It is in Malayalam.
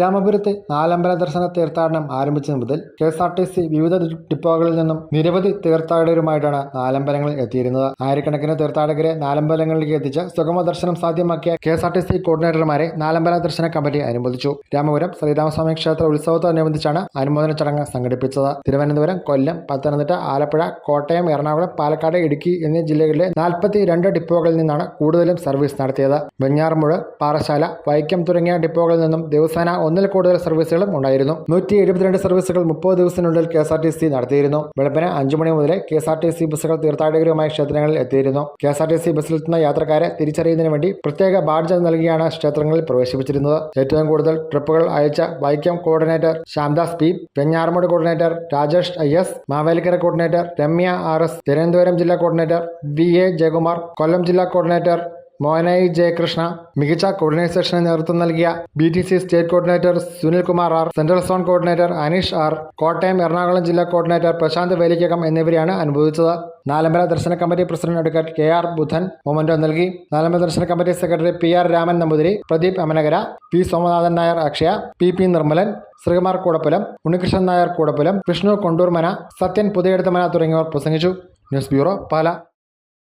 രാമപുരത്തെ നാലമ്പല ദർശന തീർത്ഥാടനം ആരംഭിച്ചത് മുതൽ K S R T C വിവിധ ഡിപ്പോകളിൽ നിന്നും നിരവധി തീർത്ഥാടകരുമായിട്ടാണ് നാലമ്പലങ്ങളിൽ എത്തിയിരുന്നത്. ആയിരക്കണക്കിന് തീർത്ഥാടകരെ നാലമ്പലങ്ങളിലേക്ക് എത്തിച്ച് സുഗമ ദർശനം സാധ്യമാക്കിയ K S R T C കോർഡിനേറ്റർമാരെ നാലമ്പല ദർശന കമ്മിറ്റി അനുമോദിച്ചു. രാമപുരം ശ്രീരാമസ്വാമി ക്ഷേത്ര ഉത്സവത്തോടനുബന്ധിച്ചാണ് അനുമോദന ചടങ്ങ് സംഘടിപ്പിച്ചത്. തിരുവനന്തപുരം കൊല്ലം പത്തനംതിട്ട ആലപ്പുഴ കോട്ടയം എറണാകുളം പാലക്കാട് ഇടുക്കി എന്നീ ജില്ലകളിലെ നാൽപ്പത്തി രണ്ട് ഡിപ്പോകളിൽ നിന്നാണ് കൂടുതലും സർവീസ് നടത്തിയത്. വെഞ്ഞാറമുഴ പാറശാല വൈക്കം തുടങ്ങിയ ഡിപ്പോകളിൽ നിന്നും ദിവസേന ഒന്നിൽ കൂടുതൽ സർവീസുകളും ഉണ്ടായിരുന്നു. നൂറ്റി എഴുപത്തിരണ്ട് സർവീസുകൾ മുപ്പത് ദിവസത്തിനുള്ളിൽ K S R T C നടത്തിയിരുന്നു. വെളുപ്പിന് അഞ്ചു മണി മുതൽ K S R T C ബസ്സുകൾ തീർത്ഥാടകരുമായി ക്ഷേത്രങ്ങളിൽ എത്തിയിരുന്നു. K S R T C ബസ്സിലെത്തുന്ന യാത്രക്കാരെ തിരിച്ചറിയുന്നതിന് വേണ്ടി പ്രത്യേക ബാഡ്ജ് നൽകിയാണ് ക്ഷേത്രങ്ങളിൽ പ്രവേശിപ്പിച്ചിരുന്നത്. ഏറ്റവും കൂടുതൽ ട്രിപ്പുകൾ അയച്ച Vaikom coordinator Shyamdas P Venjaramoodu coordinator Rajesh I S Mavelikkara coordinator Ramya R S Thiruvananthapuram ജില്ലാ coordinator V A Jayakumar Kollam ജില്ലാ കോർഡിനേറ്റർ മോഹനായി ജയകൃഷ്ണ മികച്ച കോർഡിനേഷന് നേതൃത്വം നൽകിയ B T C state coordinator Sunil Kumar R central zone coordinator Aneesh R Kottayam Ernakulam ജില്ലാ കോർഡിനേറ്റർ പ്രശാന്ത് വേലിക്കകം എന്നിവരെയാണ് അനുഭവിച്ചത് നാലമ്പല ദർശന committee president advocate K R Budhan memento നൽകി. നാലമ്പല ദർശന committee secretary P R Raman Namboothiri Pradeep Amanakara P Somanathan Nair Akshaya P P Nirmalan Sreekumar Koodappulam Unnikrishnan Nair Koodappulam Vishnu Kondoormana Sathyan Puthiyedathumana തുടങ്ങിയവർ പ്രസംഗിച്ചു. News bureau Pala.